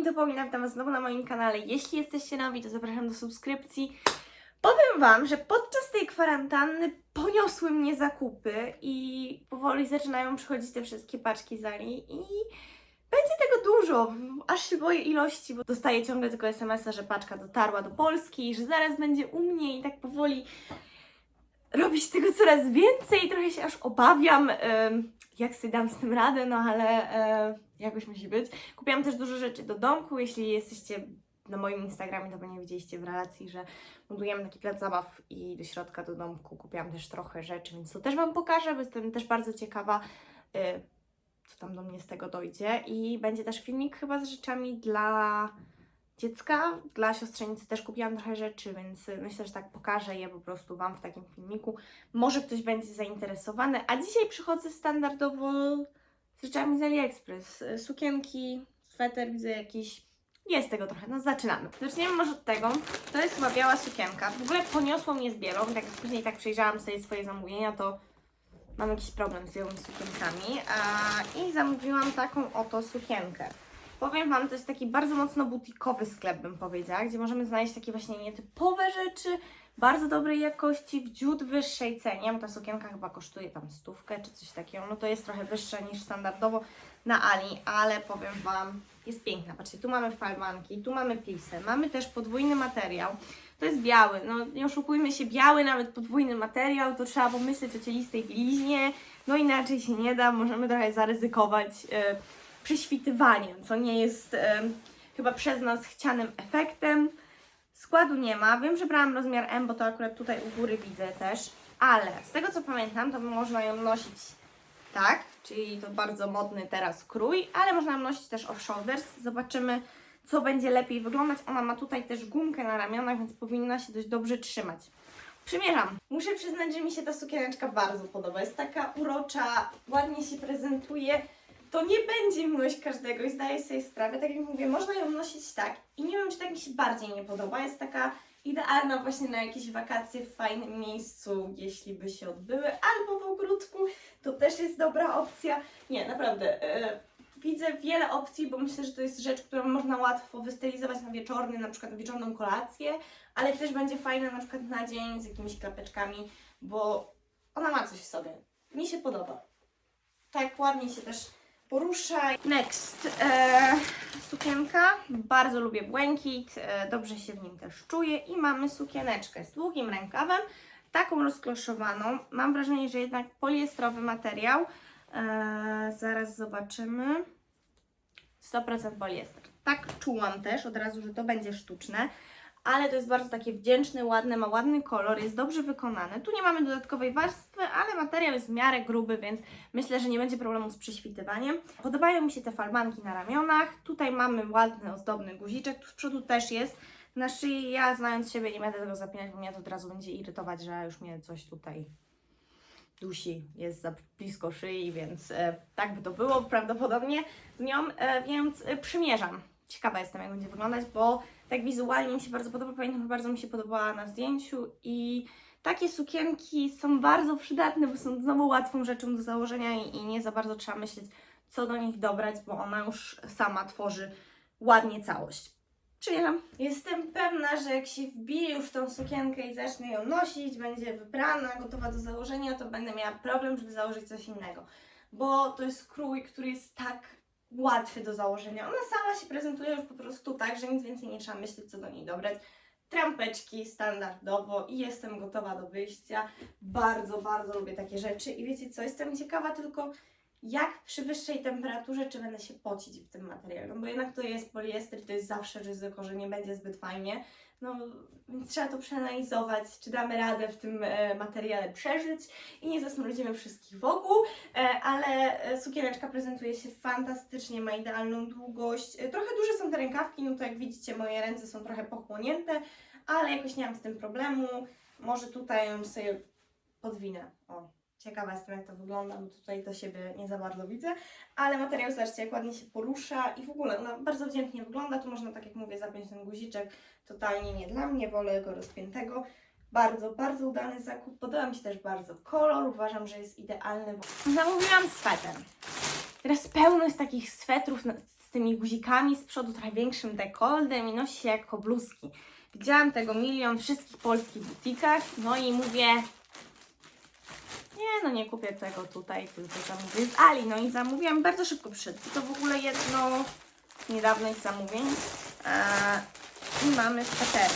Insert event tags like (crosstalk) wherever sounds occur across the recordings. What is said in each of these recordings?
kochani, to Paulina, witam Was znowu na moim kanale. Jeśli jesteście nowi, to zapraszam do subskrypcji. Powiem Wam, że podczas tej kwarantanny poniosły mnie zakupy i powoli zaczynają przychodzić te wszystkie paczki z Ali i będzie tego dużo, aż się boję ilości, bo dostaję ciągle tylko SMS-a, że paczka dotarła do Polski, że zaraz będzie u mnie i tak powoli robić tego coraz więcej, trochę się aż obawiam, jak sobie dam z tym radę, no ale jakoś musi być. Kupiłam też dużo rzeczy do domku, jeśli jesteście na moim Instagramie, to pewnie widzieliście w relacji, że budujemy taki plac zabaw i do środka do domku kupiłam też trochę rzeczy, więc to też Wam pokażę, bo jestem też bardzo ciekawa, y, co tam do mnie z tego dojdzie i będzie też filmik chyba z rzeczami dla dziecka, dla siostrzenicy też kupiłam trochę rzeczy, więc y, myślę, że tak pokażę je po prostu Wam w takim filmiku. Może ktoś będzie zainteresowany, a dzisiaj przychodzę standardowo z rzeczami z AliExpress. Y, Sukienki, sweter, widzę jakiś jest tego trochę, no zaczynamy. Zaczniemy może od tego. To jest chyba biała sukienka. W ogóle poniosło mnie z bielą, jak później tak przejrzałam sobie swoje zamówienia, to mam jakiś problem z białymi sukienkami. A, I zamówiłam taką oto sukienkę. Powiem Wam, to jest taki bardzo mocno butikowy sklep, bym powiedziała, gdzie możemy znaleźć takie właśnie nietypowe rzeczy, bardzo dobrej jakości, w dziut wyższej cenie, bo ta sukienka chyba kosztuje tam stówkę czy coś takiego, no to jest trochę wyższa niż standardowo na Ali, ale powiem Wam, jest piękna. Patrzcie, tu mamy falbanki, tu mamy plisę, mamy też podwójny materiał. To jest biały, no nie oszukujmy się, biały, nawet podwójny materiał, to trzeba pomyśleć o cielistej bliźnie, no inaczej się nie da, możemy trochę zaryzykować e, prześwitywaniem, co nie jest e, chyba przez nas chcianym efektem. Składu nie ma, wiem, że brałam rozmiar M, bo to akurat tutaj u góry widzę też, ale z tego co pamiętam, to można ją nosić tak, czyli to bardzo modny teraz krój, ale można ją nosić też off shoulders. Zobaczymy, co będzie lepiej wyglądać. Ona ma tutaj też gumkę na ramionach, więc powinna się dość dobrze trzymać. Przymierzam. Muszę przyznać, że mi się ta sukieneczka bardzo podoba. Jest taka urocza, ładnie się prezentuje. To nie będzie miłość każdego i zdaję sobie sprawę, tak jak mówię, można ją nosić tak i nie wiem, czy tak mi się bardziej nie podoba. Jest taka idealna właśnie na jakieś wakacje w fajnym miejscu, jeśli by się odbyły, albo w ogródku, to też jest dobra opcja. Nie, naprawdę, e, widzę wiele opcji, bo myślę, że to jest rzecz, którą można łatwo wystylizować na wieczorny, na przykład wieczorną kolację, ale też będzie fajna na przykład na dzień z jakimiś klapeczkami, bo ona ma coś w sobie. Mi się podoba. Tak ładnie się też porusza. Next, e, sukienka. Bardzo lubię błękit, e, dobrze się w nim też czuję i mamy sukieneczkę z długim rękawem, taką rozkloszowaną. Mam wrażenie, że jednak poliestrowy materiał. E, zaraz zobaczymy. 100% poliester. Tak czułam też od razu, że to będzie sztuczne, ale to jest bardzo takie wdzięczne, ładne, ma ładny kolor, jest dobrze wykonane. Tu nie mamy dodatkowej warstwy, ale materiał jest w miarę gruby, więc myślę, że nie będzie problemu z prześwitywaniem. Podobają mi się te falbanki na ramionach. Tutaj mamy ładny, ozdobny guziczek, tu z przodu też jest. Na szyi ja, znając siebie, nie będę tego zapinać, bo mnie to od razu będzie irytować, że już mnie coś tutaj dusi, jest za blisko szyi, więc e, tak by to było prawdopodobnie z nią, e, więc e, przymierzam. Ciekawa jestem, jak będzie wyglądać, bo tak wizualnie mi się bardzo podoba. Pamiętam, bardzo mi się podobała na zdjęciu i takie sukienki są bardzo przydatne, bo są znowu łatwą rzeczą do założenia i, nie za bardzo trzeba myśleć, co do nich dobrać, bo ona już sama tworzy ładnie całość. Przymierzam. Jestem pewna, że jak się wbiję już w tą sukienkę i zacznę ją nosić, będzie wybrana, gotowa do założenia, to będę miała problem, żeby założyć coś innego. Bo to jest krój, który jest tak łatwy do założenia. Ona sama się prezentuje już po prostu tak, że nic więcej nie trzeba myśleć, co do niej dobrać. Trampeczki standardowo i jestem gotowa do wyjścia. Bardzo, bardzo lubię takie rzeczy i wiecie co, jestem ciekawa tylko jak przy wyższej temperaturze, czy będę się pocić w tym materiale, no bo jednak to jest poliester, to jest zawsze ryzyko, że nie będzie zbyt fajnie, no więc trzeba to przeanalizować, czy damy radę w tym e, materiale przeżyć i nie zasmrodzimy wszystkich wokół, e, ale e, sukieneczka prezentuje się fantastycznie, ma idealną długość, e, trochę duże są te rękawki, no to jak widzicie moje ręce są trochę pochłonięte, ale jakoś nie mam z tym problemu, może tutaj ją sobie podwinę, o. Ciekawa jestem, jak to wygląda, bo tutaj do siebie nie za bardzo widzę, ale materiał, zobaczcie, jak ładnie się porusza i w ogóle ona bardzo wdzięcznie wygląda. Tu można, tak jak mówię, zapiąć ten guziczek. Totalnie nie dla mnie, wolę go rozpiętego. Bardzo, bardzo udany zakup. Podoba mi się też bardzo kolor, uważam, że jest idealny. Zamówiłam sweter. Teraz pełno jest takich swetrów, z tymi guzikami z przodu, trochę większym dekoltem i nosi się jako bluzki. Widziałam tego milion w wszystkich polskich butikach, no i mówię, no, nie kupię tego tutaj, tylko zamówię z Ali. No i zamówiłam, bardzo szybko przyszedł. To w ogóle jedno z niedawnych zamówień. Eee, I mamy sweterek.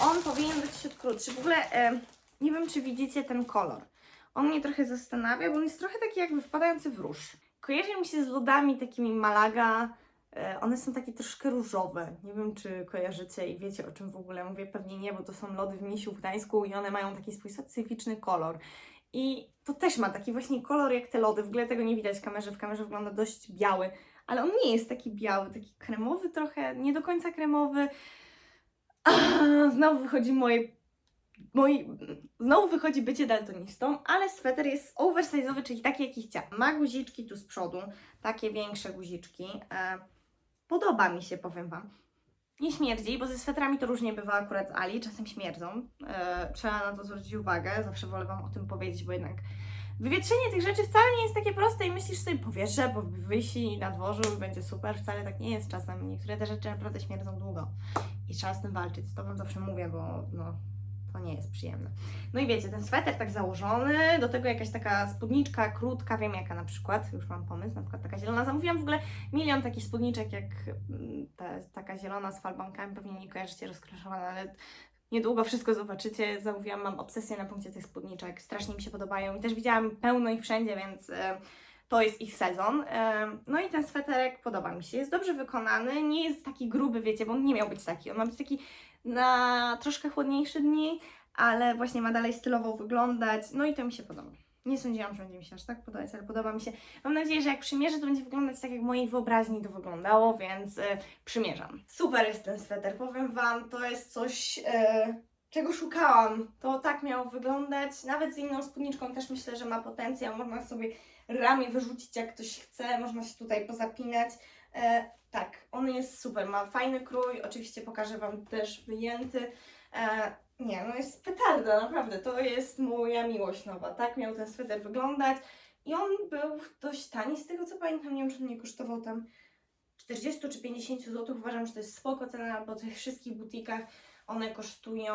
On powinien być ciut krótszy. W ogóle e, nie wiem, czy widzicie ten kolor. On mnie trochę zastanawia, bo on jest trochę taki jakby wpadający w róż. Kojarzy mi się z lodami takimi Malaga. E, one są takie troszkę różowe. Nie wiem, czy kojarzycie i wiecie, o czym w ogóle mówię. Pewnie nie, bo to są lody w Misiu w Gdańsku i one mają taki swój specyficzny kolor. I to też ma taki właśnie kolor jak te lody. W ogóle tego nie widać w kamerze. W kamerze wygląda dość biały, ale on nie jest taki biały, taki kremowy trochę, nie do końca kremowy. Znowu wychodzi moje. Moi, znowu wychodzi bycie daltonistą, ale sweter jest oversize'owy, czyli taki jaki chciałam. Ma guziczki tu z przodu, takie większe guziczki. Podoba mi się, powiem Wam. Nie śmierdzi, bo ze swetrami to różnie bywa akurat z Ali, czasem śmierdzą. E, trzeba na to zwrócić uwagę, zawsze wolę Wam o tym powiedzieć, bo jednak wywietrzenie tych rzeczy wcale nie jest takie proste i myślisz sobie, powierzę, bo wyjści na dworzu będzie super, wcale tak nie jest czasem. Niektóre te rzeczy naprawdę śmierdzą długo i trzeba z tym walczyć. To Wam zawsze mówię, bo no, to nie jest przyjemne. No i wiecie, ten sweter tak założony, do tego jakaś taka spódniczka krótka, wiem jaka na przykład, już mam pomysł, na przykład taka zielona. Zamówiłam w ogóle milion takich spódniczek, jak mm, ta, taka zielona z falbankami, pewnie nie kojarzycie, rozkraszowana, ale niedługo wszystko zobaczycie. Zamówiłam, mam obsesję na punkcie tych spódniczek, strasznie mi się podobają i też widziałam pełno ich wszędzie, więc... e, to jest ich sezon. Em, No i ten sweterek podoba mi się. Jest dobrze wykonany, nie jest taki gruby, wiecie, bo on nie miał być taki. On ma być taki na troszkę chłodniejsze dni, ale właśnie ma dalej stylowo wyglądać. No i to mi się podoba. Nie sądziłam, że będzie mi się aż tak podobać, ale podoba mi się. Mam nadzieję, że jak przymierzę, to będzie wyglądać tak, jak mojej wyobraźni to wyglądało, więc y, przymierzam. Super jest ten sweter, powiem Wam, to jest coś, y, czego szukałam. To tak miało wyglądać. Nawet z inną spódniczką też myślę, że ma potencjał. Można sobie ramię wyrzucić, jak ktoś chce, można się tutaj pozapinać. E, tak, on jest super, ma fajny krój, oczywiście pokażę Wam też wyjęty. E, nie, no jest petarda, naprawdę, to jest moja miłość nowa, tak miał ten sweter wyglądać i on był dość tani, z tego co pamiętam, nie wiem, czy on nie kosztował tam 40 czy 50 zł, uważam, że to jest spoko cena, bo tych wszystkich butikach one kosztują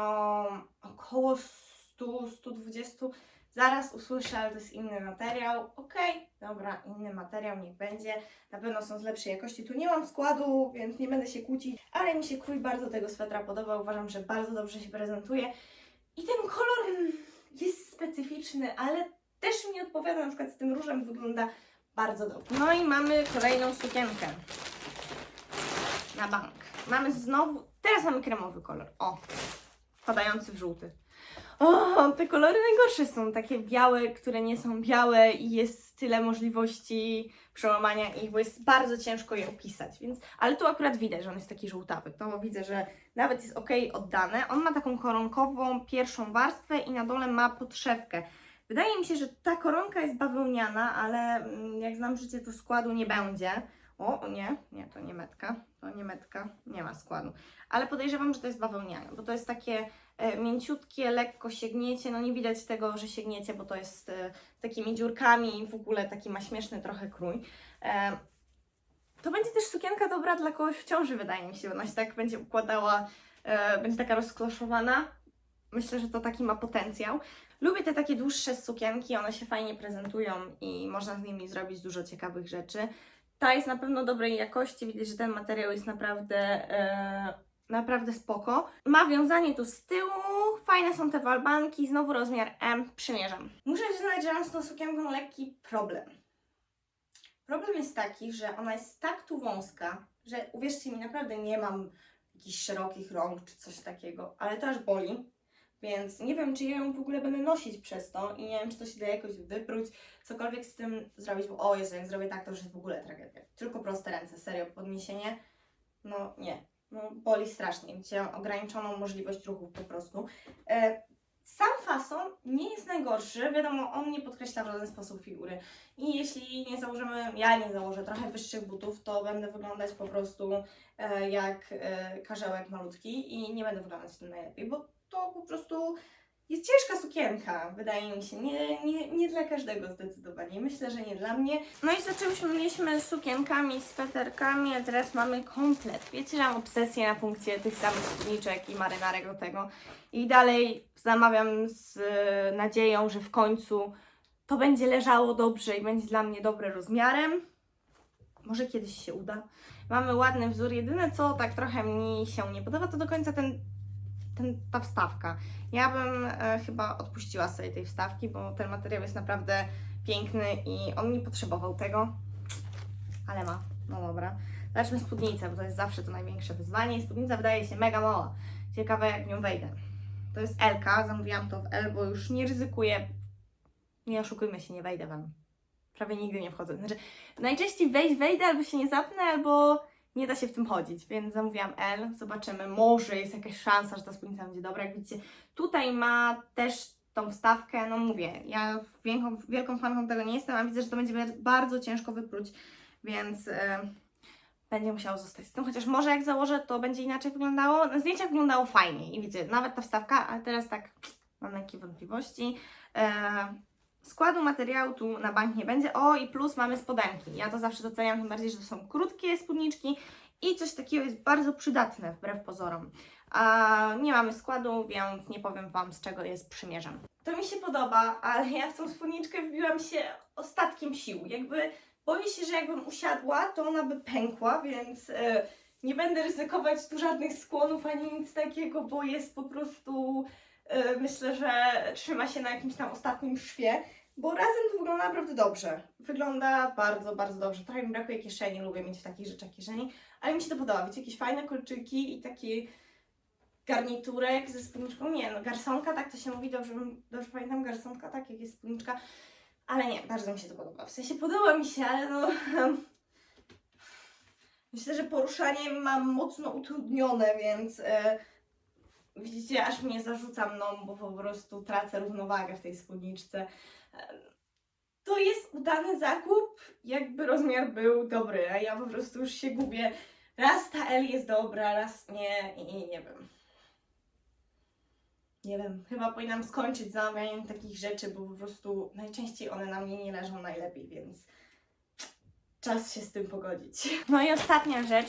około 100, 120 Zaraz usłyszę, ale to jest inny materiał. Okej, dobra, inny materiał niech będzie. Na pewno są z lepszej jakości. Tu nie mam składu, więc nie będę się kłócić, ale mi się krój bardzo tego swetra podoba. Uważam, że bardzo dobrze się prezentuje. I ten kolor mm, jest specyficzny, ale też mi odpowiada, na przykład z tym różem wygląda bardzo dobrze. No i mamy kolejną sukienkę. Na bank. Mamy znowu, teraz mamy kremowy kolor. O, wpadający w żółty. O, te kolory najgorsze są, takie białe, które nie są białe i jest tyle możliwości przełamania ich, bo jest bardzo ciężko je opisać, więc, ale tu akurat widać, że on jest taki żółtawy, to widzę, że nawet jest ok oddane. On ma taką koronkową pierwszą warstwę i na dole ma podszewkę. Wydaje mi się, że ta koronka jest bawełniana, ale mm, jak znam życie, to składu nie będzie. O, nie, nie, to nie metka, to nie metka, nie ma składu. Ale podejrzewam, że to jest bawełniane, bo to jest takie e, mięciutkie, lekko sięgniecie, no nie widać tego, że sięgniecie, bo to jest e, takimi dziurkami i w ogóle taki ma śmieszny trochę krój. E, to będzie też sukienka dobra dla kogoś w ciąży, wydaje mi się, ona się tak będzie układała, e, będzie taka rozkloszowana. Myślę, że to taki ma potencjał. Lubię te takie dłuższe sukienki, one się fajnie prezentują i można z nimi zrobić dużo ciekawych rzeczy. Ta jest na pewno dobrej jakości, widać, że ten materiał jest naprawdę, e, naprawdę spoko. Ma wiązanie tu z tyłu, fajne są te walbanki, znowu rozmiar M, przymierzam. Muszę przyznać, że mam z tą sukienką lekki problem. Problem jest taki, że ona jest tak tu wąska, że uwierzcie mi, naprawdę nie mam jakichś szerokich rąk czy coś takiego, ale to aż boli. Więc nie wiem, czy ja ją w ogóle będę nosić przez to i nie wiem, czy to się da jakoś wypróć, cokolwiek z tym zrobić, bo o Jezu, jak zrobię tak, to już jest w ogóle tragedia. Tylko proste ręce, serio, podniesienie, no nie, no boli strasznie, gdzie ograniczoną możliwość ruchów po prostu. E, sam fason nie jest najgorszy, wiadomo, on nie podkreśla w żaden sposób figury. I jeśli nie założymy, ja nie założę trochę wyższych butów, to będę wyglądać po prostu e, jak e, karzełek malutki i nie będę wyglądać w tym najlepiej, bo to po prostu jest ciężka sukienka, wydaje mi się. Nie, nie, nie dla każdego zdecydowanie. Myślę, że nie dla mnie. No i zaczęłyśmy, mieliśmy z sukienkami, sweterkami, a teraz mamy komplet. Wiecie, mam obsesję na punkcie tych samych spódniczek i marynarek do tego. I dalej zamawiam z e, nadzieją, że w końcu to będzie leżało dobrze i będzie dla mnie dobre rozmiarem. Może kiedyś się uda. Mamy ładny wzór. Jedyne co tak trochę mi się nie podoba, to do końca ten, ten, ta wstawka. Ja bym e, chyba odpuściła sobie tej wstawki, bo ten materiał jest naprawdę piękny i on nie potrzebował tego. Ale ma. No dobra. Zacznijmy spódnicę, bo to jest zawsze to największe wyzwanie. Spódnica wydaje się mega mała. Ciekawe jak w nią wejdę. To jest L, zamówiłam to w L, bo już nie ryzykuję. Nie oszukujmy się, nie wejdę wam. Prawie nigdy nie wchodzę. Znaczy, najczęściej wejść, wejdę, albo się nie zapnę, albo nie da się w tym chodzić, więc zamówiłam L. Zobaczymy, może jest jakaś szansa, że ta spódnica będzie dobra. Jak widzicie, tutaj ma też tą wstawkę, no mówię, ja wielką, wielką fanką tego nie jestem, a widzę, że to będzie bardzo ciężko wypróć, więc e, będzie musiało zostać z tym, chociaż może jak założę, to będzie inaczej wyglądało. Na zdjęciach wyglądało fajnie i widzę, nawet ta wstawka, ale teraz tak mam jakieś wątpliwości. E, składu materiału tu na bank nie będzie. O i plus mamy spodenki. Ja to zawsze doceniam, tym bardziej, że to są krótkie spódniczki i coś takiego jest bardzo przydatne wbrew pozorom. A nie mamy składu, więc nie powiem Wam z czego jest przymierzam. To mi się podoba, ale ja w tą spódniczkę wbiłam się ostatkiem sił. Jakby boję się, że jakbym usiadła, to ona by pękła, więc e, nie będę ryzykować tu żadnych skłonów ani nic takiego, bo jest po prostu myślę, że trzyma się na jakimś tam ostatnim szwie. Bo razem to wygląda naprawdę dobrze. Wygląda bardzo, bardzo dobrze. Trochę mi brakuje kieszeni, lubię mieć w takich rzeczach kieszeni, ale mi się to podoba. Wiecie, jakieś fajne kolczyki i taki garniturek ze spódniczką. Nie, no garsonka, tak to się mówi, dobrze, dobrze pamiętam, garsonka, tak, jak jest spódniczka. Ale nie, bardzo mi się to podoba. W sensie podoba mi się, ale no... (laughs) Myślę, że poruszanie mam mocno utrudnione, więc... E, widzicie, aż mnie zarzuca mną, bo po prostu tracę równowagę w tej spódniczce. To jest udany zakup, jakby rozmiar był dobry, a ja po prostu już się gubię. Raz ta L jest dobra, raz nie i nie wiem. Nie wiem, chyba powinnam skończyć z zamawianiem takich rzeczy, bo po prostu najczęściej one na mnie nie leżą najlepiej, więc czas się z tym pogodzić. No i ostatnia rzecz,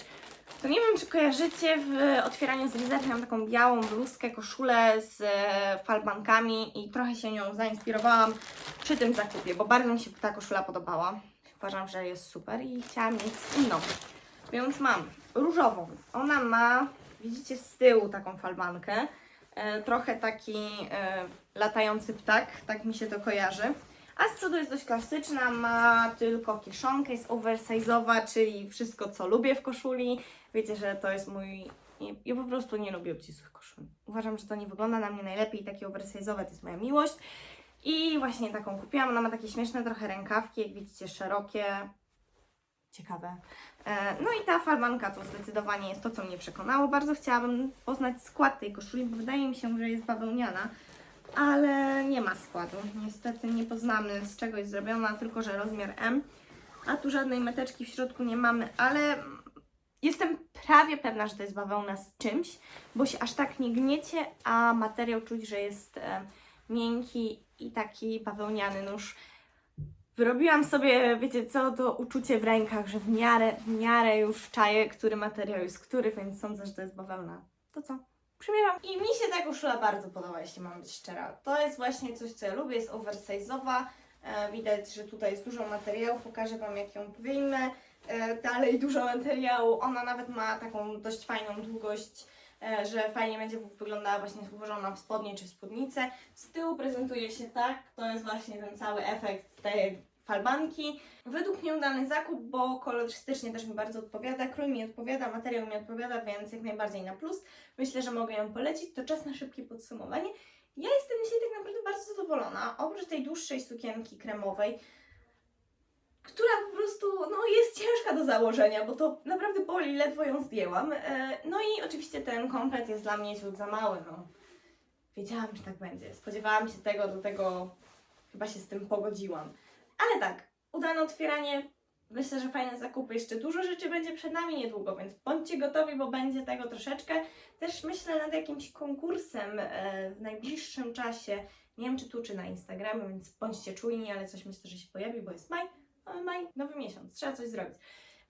to nie wiem, czy kojarzycie w otwieraniu z Lizer, mam taką białą bluzkę, koszulę z e, falbankami i trochę się nią zainspirowałam przy tym zakupie, bo bardzo mi się ta koszula podobała. Uważam, że jest super i chciałam mieć inną. Więc mam różową. Ona ma, widzicie, z tyłu taką falbankę. E, trochę taki e, latający ptak, tak mi się to kojarzy. A z przodu jest dość klasyczna, ma tylko kieszonkę, jest oversize'owa, czyli wszystko co lubię w koszuli. Wiecie, że to jest mój... Ja, po prostu nie lubię obcisłych koszul. Uważam, że to nie wygląda na mnie najlepiej, takie oversize'owe to jest moja miłość. I właśnie taką kupiłam, ona ma takie śmieszne trochę rękawki, jak widzicie, szerokie. Ciekawe. E, No i ta falbanka to zdecydowanie jest to, co mnie przekonało. Bardzo chciałabym poznać skład tej koszuli, bo wydaje mi się, że jest bawełniana ale nie ma składu. Niestety nie poznamy z czego jest zrobiona, tylko że rozmiar M. A tu żadnej meteczki w środku nie mamy, ale jestem prawie pewna, że to jest bawełna z czymś, bo się aż tak nie gniecie, a materiał czuć, że jest e, miękki i taki bawełniany. Już wyrobiłam sobie, wiecie co, to uczucie w rękach, że w miarę, w miarę już czaję, który materiał jest który, więc sądzę, że to jest bawełna. To co? Przymierzam. I mi się ta koszula bardzo podoba, jeśli mam być szczera. To jest właśnie coś, co ja lubię, jest oversize'owa. E, widać, że tutaj jest dużo materiału, pokażę Wam jak ją wyjmę. E, dalej dużo materiału, ona nawet ma taką dość fajną długość, e, że fajnie będzie wyglądała właśnie ułożona w spodnie czy w spódnicę. Z tyłu prezentuje się tak, to jest właśnie ten cały efekt tej falbanki. Według mnie udany zakup, bo kolorystycznie też mi bardzo odpowiada, krój mi odpowiada, materiał mi odpowiada, więc jak najbardziej na plus. Myślę, że mogę ją polecić. To czas na szybkie podsumowanie. Ja jestem dzisiaj tak naprawdę bardzo zadowolona. Oprócz tej dłuższej sukienki kremowej, która po prostu no, jest ciężka do założenia, bo to naprawdę boli, ledwo ją zdjęłam. E, No i oczywiście ten komplet jest dla mnie ciut za mały. No. Wiedziałam, że tak będzie. Spodziewałam się tego, do tego chyba się z tym pogodziłam. Ale tak, udane otwieranie Myślę, że fajne zakupy. Jeszcze dużo rzeczy będzie przed nami niedługo, więc bądźcie gotowi, bo będzie tego troszeczkę. Też myślę nad jakimś konkursem e, w najbliższym czasie. Nie wiem, czy tu, czy na Instagramie, więc bądźcie czujni, ale coś myślę, że się pojawi, bo jest maj. Mamy maj, nowy miesiąc, trzeba coś zrobić.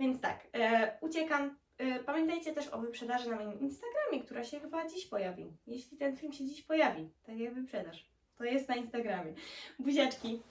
Więc tak, e, uciekam. E, pamiętajcie też o wyprzedaży na moim Instagramie, która się chyba dziś pojawi. Jeśli ten film się dziś pojawi, tak jak wyprzedaż, to jest na Instagramie. Buziaczki,